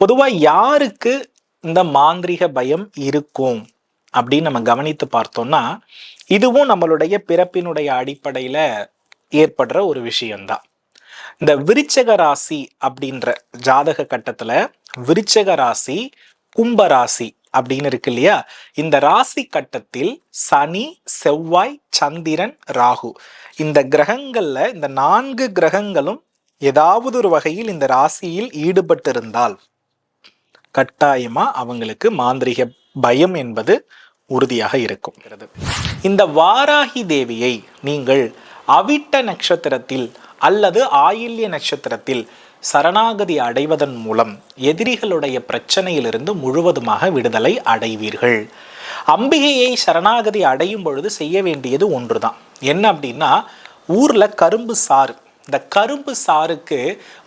பொதுவாக யாருக்கு இந்த மாந்திரிக பயம் இருக்கும் அப்படின்னு நம்ம கவனித்து பார்த்தோம்னா இதுவும் நம்மளுடைய பிறப்பினுடைய அடிப்படையில் ஏற்படுற ஒரு விஷயம்தான். இந்த விருச்சக ராசி அப்படின்ற ஜாதக கட்டத்தில் விருச்சக ராசி கும்ப ராசி அப்படின்னு இருக்கு இல்லையா? இந்த ராசி கட்டத்தில் சனி செவ்வாய் சந்திரன் ராகு. இந்த கிரகங்கள்ல இந்த நான்கு கிரகங்களும் ஏதாவது ஒரு வகையில் இந்த ராசியில் ஈடுபட்டிருந்தால் கட்டாயமா அவங்களுக்கு மாந்திரிக பயம் என்பது உறுதியாக இருக்கும். இந்த வாராகி தேவியை நீங்கள் அவிட்ட நட்சத்திரத்தில் அல்லது ஆயில்ய நட்சத்திரத்தில் சரணாகதி அடைவதன் மூலம் எதிரிகளுடைய பிரச்சனையிலிருந்து முழுவதுமாக விடுதலை அடைவீர்கள். அம்பிகையை சரணாகதி அடையும் பொழுது செய்ய வேண்டியது ஒன்றுதான். என்ன அப்படின்னா ஊரில் கரும்பு சாறு. இந்த கரும்பு சாருக்கு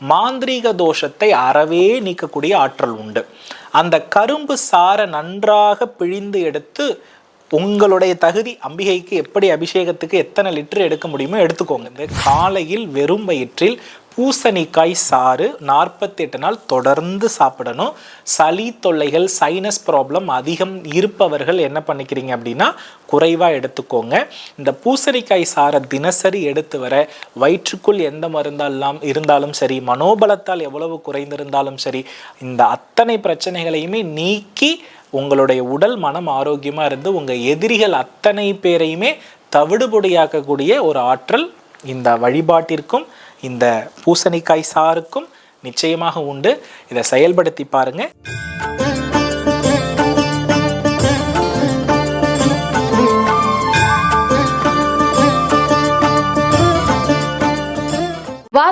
மாந்திரீக தோஷத்தை அறவே நீக்கக்கூடிய ஆற்றல் உண்டு. அந்த கரும்பு சாரை நன்றாக பிழிந்து எடுத்து உங்களுடைய தகுதி அம்பிகைக்கு எப்படி அபிஷேகத்துக்கு எத்தனை லிட்டர் எடுக்க முடியுமோ எடுத்துக்கோங்க. இந்த காலையில் வெறும் வயிற்றில் பூசணிக்காய் சாறு நாற்பத்தெட்டு நாள் தொடர்ந்து சாப்பிடணும். சளி தொல்லைகள் சைனஸ் ப்ராப்ளம் அதிகம் இருப்பவர்கள் என்ன பண்ணிக்கிறீங்க அப்படின்னா குறைவாக எடுத்துக்கோங்க. இந்த பூசணிக்காய் சாரை தினசரி எடுத்து வர வயிற்றுக்குள் எந்த மருந்தெல்லாம் இருந்தாலும் சரி மனோபலத்தால் எவ்வளவு குறைந்திருந்தாலும் சரி இந்த அத்தனை பிரச்சனைகளையுமே நீக்கி உங்களுடைய உடல் மனம் ஆரோக்கியமாக இருந்து உங்கள் எதிரிகள் அத்தனை பேரையுமே தவிடுபொடியாக்கக்கூடிய ஒரு ஆற்றல் இந்த வழிபாட்டிற்கும் இந்த பூசணிக்காய் சாருக்கும் நிச்சயமாக உண்டு. இதை செயல்படுத்தி பாருங்க.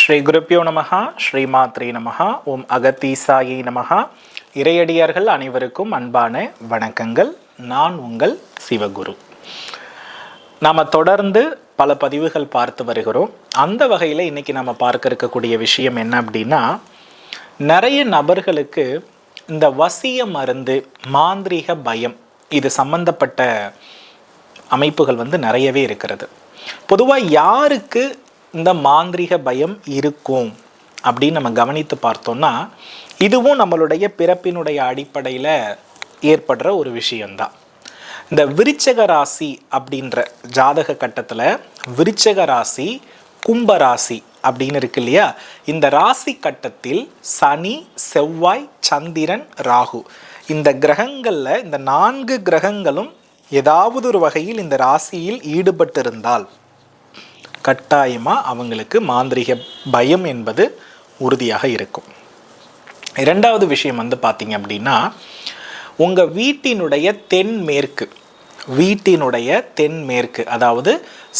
ஸ்ரீ குருப்பியோ நமகா ஸ்ரீ மாத்ரே நமகா ஓம் அகத்தீசாயி நமகா இறையடியார்கள் அனைவருக்கும் அன்பான வணக்கங்கள். நான் உங்கள் சிவகுரு. நாம் தொடர்ந்து பல பதிவுகள் பார்த்து வருகிறோம். அந்த வகையில் இன்றைக்கி நம்ம பார்க்க இருக்கக்கூடிய விஷயம் என்ன அப்படின்னா நிறைய நபர்களுக்கு இந்த வசிய மருந்து மாந்திரீக பயம் இது சம்பந்தப்பட்ட அமைப்புகள் வந்து நிறையவே இருக்கிறது. பொதுவாக யாருக்கு இந்த மாந்திரீக பயம் இருக்கும் அப்படின்னு நம்ம கவனித்து பார்த்தோம்னா இதுவும் நம்மளுடைய பிறப்பினுடைய அடிப்படையில் ஏற்படுற ஒரு விஷயம்தான். இந்த விருச்சக ராசி அப்படின்ற ஜாதக கட்டத்தில் விருச்சக ராசி கும்ப ராசி அப்படின்னு இருக்கு இல்லையா? இந்த ராசி கட்டத்தில் சனி செவ்வாய் சந்திரன் ராகு. இந்த கிரகங்களில் இந்த நான்கு கிரகங்களும் ஏதாவது ஒரு வகையில் இந்த ராசியில் ஈடுபட்டிருந்தால் கட்டாயமாக அவங்களுக்கு மாந்திரிக பயம் என்பது உறுதியாக இருக்கும். இரண்டாவது விஷயம் வந்து பார்த்தீங்க அப்படின்னா உங்கள் வீட்டினுடைய தென்மேற்கு வீட்டினுடைய தென்மேற்கு அதாவது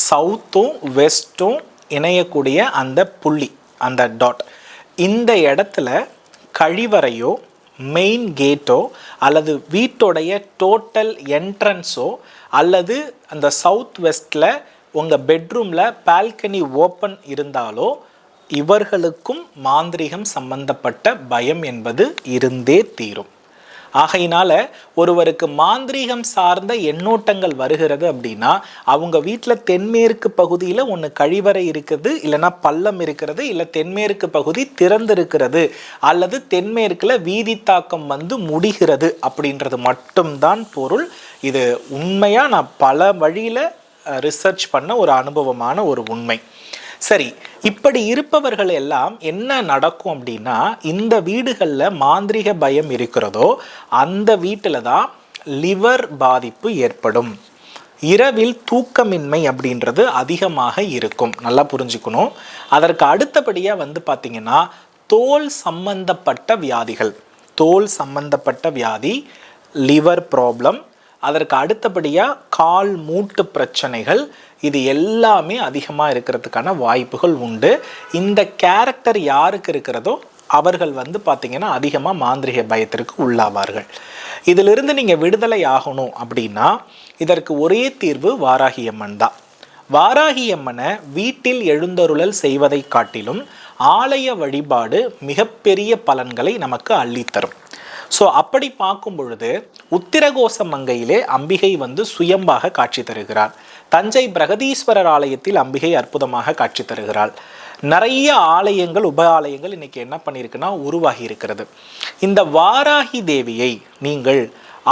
சவுத்தும் வெஸ்ட்டும் இணையக்கூடிய அந்த புள்ளி அந்த டாட் இந்த இடத்துல கழிவறையோ மெயின் கேட்டோ அல்லது வீட்டோடைய டோட்டல் என்ட்ரன்ஸோ அல்லது அந்த சவுத் வெஸ்டில் உங்கள் பெட்ரூமில் பால்கனி ஓப்பன் இருந்தாலோ இவர்களுக்கும் மாந்திரிகம் சம்பந்தப்பட்ட பயம் என்பது இருந்தே தீரும். ஆகையினால ஒருவருக்கு மாந்திரீகம் சார்ந்த எண்ணோட்டங்கள் வருகிறது அப்படின்னா அவங்க வீட்டில் தென்மேற்கு பகுதியில் ஒன்று கழிவறை இருக்குது இல்லைன்னா பள்ளம் இருக்கிறது இல்லை தென்மேற்கு பகுதி திறந்திருக்கிறது அல்லது தென்மேற்கில் வீதி தாக்கம் வந்து முடிகிறது அப்படின்றது மட்டும்தான் பொருள். இது உண்மையாக நான் பல வழியில் ரிசர்ச் பண்ண ஒரு அனுபவமான ஒரு உண்மை. சரி இப்படி இருப்பவர்கள் எல்லாம் என்ன நடக்கும் அப்படின்னா இந்த வீடுகளில் மாந்திரிக பயம் இருக்கிறதோ அந்த வீட்டில் தான் லிவர் பாதிப்பு ஏற்படும். இரவில் தூக்கமின்மை அப்படின்றது அதிகமாக இருக்கும். நல்லா புரிஞ்சுக்கணும். அதற்கு அடுத்தபடியாக வந்து பார்த்திங்கன்னா தோல் சம்பந்தப்பட்ட வியாதிகள். தோல் சம்பந்தப்பட்ட வியாதி லிவர் ப்ராப்ளம் அதற்கு அடுத்தபடியாக கால் மூட்டு பிரச்சனைகள் இது எல்லாமே அதிகமாக இருக்கிறதுக்கான வாய்ப்புகள் உண்டு. இந்த கேரக்டர் யாருக்கு இருக்கிறதோ அவர்கள் வந்து பார்த்திங்கன்னா அதிகமாக மாந்திரிக பயத்திற்கு உள்ளாவார்கள். இதிலிருந்து நீங்கள் விடுதலை ஆகணும் அப்படின்னா இதற்கு ஒரே தீர்வு வாராகி அம்மன் தான். வாராகி அம்மனை வீட்டில் எழுந்தருளல் செய்வதை காட்டிலும் ஆலய வழிபாடு மிகப்பெரிய பலன்களை நமக்கு அள்ளித்தரும். ஸோ அப்படி பார்க்கும் பொழுது உத்திரகோச மங்கையிலே அம்பிகை வந்து சுயம்பாக காட்சி தருகிறார். தஞ்சை பிரகதீஸ்வரர் ஆலயத்தில் அம்பிகை அற்புதமாக காட்சி தருகிறாள். நிறைய ஆலயங்கள் உப ஆலயங்கள் இன்னைக்கு என்ன பண்ணியிருக்குன்னா உருவாகி இருக்கிறது. இந்த வாராகி தேவியை நீங்கள்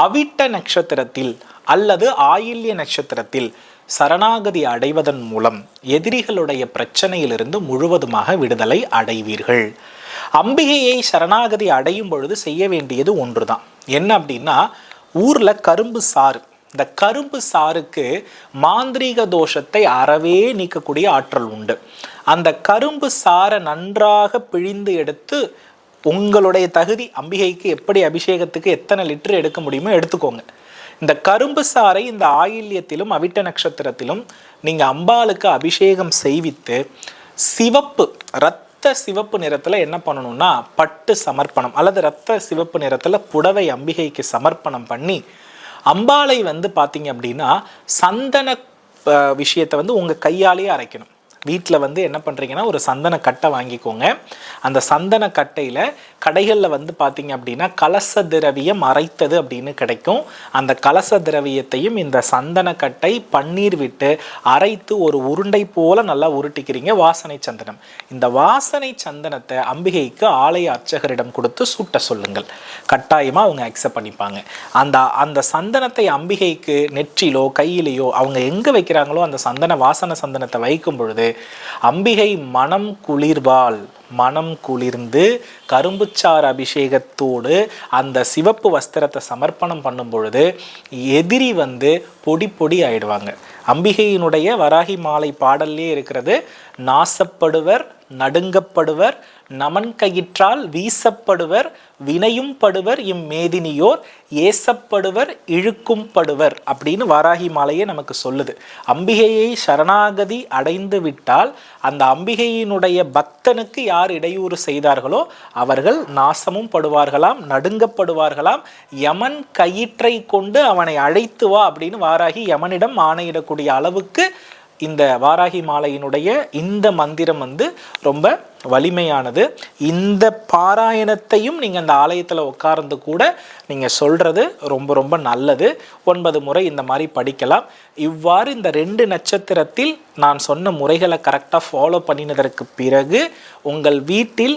அவிட்ட நட்சத்திரத்தில் அல்லது ஆயில்ய நட்சத்திரத்தில் சரணாகதி அடைவதன் மூலம் எதிரிகளுடைய பிரச்சனையிலிருந்து முழுவதுமாக விடுதலை அடைவீர்கள். அம்பிகையை சரணாகதி அடையும் பொழுது செய்ய வேண்டியது ஒன்று தான் என்ன அப்படின்னா ஊரில் கரும்பு சாறு. இந்த கரும்பு சாருக்கு மாந்திரீக தோஷத்தை அறவே நீக்கக்கூடிய ஆற்றல் உண்டு. அந்த கரும்பு சாரை நன்றாக பிழிந்து எடுத்து உங்களுடைய தகுதி அம்பிகைக்கு எப்படி அபிஷேகத்துக்கு எத்தனை லிட்டர் எடுக்க முடியுமோ எடுத்துக்கோங்க. இந்த கரும்பு சாறை இந்த ஆயில்யத்திலும் அவிட்ட நட்சத்திரத்திலும் நீங்கள் அம்பாளுக்கு அபிஷேகம் செய்வித்து சிவப்பு ரத்த சிவப்பு நிறத்தில் என்ன பண்ணணும்னா பட்டு சமர்ப்பணம் அல்லது ரத்த சிவப்பு நிறத்தில் புடவை அம்பிகைக்கு சமர்ப்பணம் பண்ணி அம்பாளை வந்து பார்த்தீங்க அப்படின்னா சந்தன விஷயத்தை வந்து உங்கள் கையாலேயே அரைக்கணும். வீட்டில் வந்து என்ன பண்ணுறீங்கன்னா ஒரு சந்தன கட்டை வாங்கிக்கோங்க. அந்த சந்தன கட்டையில் கடைகளில் வந்து பார்த்தீங்க அப்படின்னா கலச திரவியம் அரைத்தது அப்படின்னு கிடைக்கும். அந்த கலச திரவியத்தையும் இந்த சந்தன கட்டை பன்னீர் விட்டு அரைத்து ஒரு உருண்டை போல நல்லா உருட்டிக்கிறீங்க வாசனை சந்தனம். இந்த வாசனை சந்தனத்தை அம்பிகைக்கு ஆலய அர்ச்சகரிடம் கொடுத்து சூட்ட சொல்லுங்கள். கட்டாயமாக அவங்க அக்செப்ட் பண்ணிப்பாங்க. அந்த அந்த சந்தனத்தை அம்பிகைக்கு நெற்றிலோ கையிலையோ அவங்க எங்கே வைக்கிறாங்களோ அந்த சந்தன வாசனை சந்தனத்தை வைக்கும் பொழுது அம்பிகை மனம் குளிர்வாள் மனம் குளிர்ந்து கரும்புச்சாறு அபிஷேகத்தோடு அந்த சிவப்பு வஸ்திரத்தை சமர்ப்பணம் பண்ணும் பொழுது எதிரி வந்து பொடி பொடி ஆயிடுவாங்க. அம்பிகையினுடைய வராகி மாலை பாடல்லே இருக்கிறது நாசப்படுவர் நடுங்கப்படுவர் நமன் கயிற்றால் வீசப்படுவர் வினையும் படுவர் இம்மேதினியோர் ஏசப்படுவர் இழுக்கும் படுவர் அப்படின்னு வாராகி மாலையே நமக்கு சொல்லுது. அம்பிகையை சரணாகதி அடைந்து விட்டால் அந்த அம்பிகையினுடைய பக்தனுக்கு யார் இடையூறு செய்தார்களோ அவர்கள் நாசமும் படுவார்களாம் நடுங்கப்படுவார்களாம். யமன் கயிற்றை கொண்டு அவனை அழைத்து வா அப்படின்னு வாராகி யமனிடம் ஆணையிடக்கூடிய அளவுக்கு இந்த வாராகி மாலையினுடைய இந்த மந்திரம் வந்து ரொம்ப வலிமையானது. இந்த பாராயணத்தையும் நீங்கள் அந்த ஆலயத்தில் உட்கார்ந்து கூட நீங்கள் சொல்கிறது ரொம்ப ரொம்ப நல்லது. ஒன்பது முறை இந்த மாதிரி படிக்கலாம். இவ்வாறு இந்த ரெண்டு நட்சத்திரத்தில் நான் சொன்ன முறைகளை கரெக்டாக ஃபாலோ பண்ணினதற்கு பிறகு உங்கள் வீட்டில்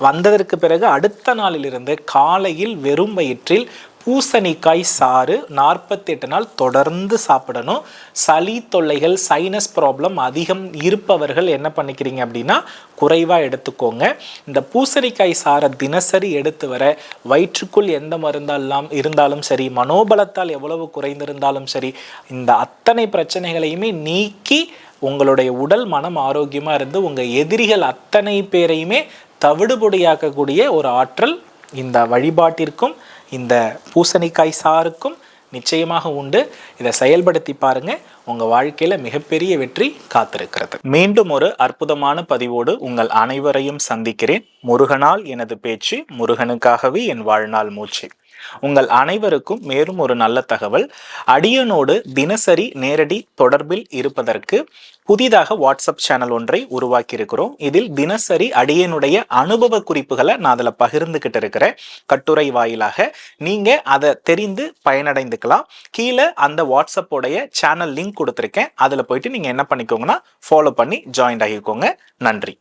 வந்ததற்கு பிறகு அடுத்த நாளிலிருந்து காலையில் வெறும் வயிற்றில் பூசணிக்காய் சாறு நாற்பத்தெட்டு நாள் தொடர்ந்து சாப்பிடணும். சளி தொல்லைகள் சைனஸ் ப்ராப்ளம் அதிகம் இருப்பவர்கள் என்ன பண்ணிக்கிறீங்க அப்படின்னா குறைவாக எடுத்துக்கோங்க. இந்த பூசணிக்காய் சாறை தினசரி எடுத்து வர வயிற்றுக்குள் எந்த மருந்தெல்லாம் இருந்தாலும் சரி மனோபலத்தால் எவ்வளவு குறைந்திருந்தாலும் சரி இந்த அத்தனை பிரச்சனைகளையுமே நீக்கி உங்களுடைய உடல் மனம் ஆரோக்கியமாக இருந்து உங்கள் எதிரிகள் அத்தனை பேரையுமே தவிடுபொடியாக்கக்கூடிய ஒரு ஆற்றல் இந்த வழிபாட்டிற்கும் இந்த பூசணிக்காய் சாருக்கும் நிச்சயமாக உண்டு. இதை செயல்படுத்தி பாருங்க. உங்க வாழ்க்கையில மிகப்பெரிய வெற்றி காத்திருக்கிறது. மீண்டும் ஒரு அற்புதமான பதிவோடு உங்கள் அனைவரையும் சந்திக்கிறேன். முருகனால் எனது பேச்சு முருகனுக்காகவே என் வாழ்நாள் மூச்சு. உங்கள் அனைவருக்கும் மேலும் ஒரு நல்ல தகவல். அடியனோடு தினசரி நேரடி தொடர்பில் இருப்பதற்கு புதிதாக வாட்ஸ்அப் சேனல் ஒன்றை உருவாக்கி இருக்கிறோம் இதில் தினசரி அடியனுடைய அனுபவ குறிப்புகளை நான் அதில் பகிர்ந்துகிட்டு இருக்கிறேன். கட்டுரை வாயிலாக நீங்கள் அதை தெரிந்து பயனடைந்துக்கலாம். கீழே அந்த வாட்ஸ்அப்போடைய சேனல் லிங்க் கொடுத்துருக்கேன். அதில் போயிட்டு நீங்கள் என்ன பண்ணிக்கோங்கன்னா ஃபாலோ பண்ணி ஜாயின் ஆகிக்கோங்க. நன்றி.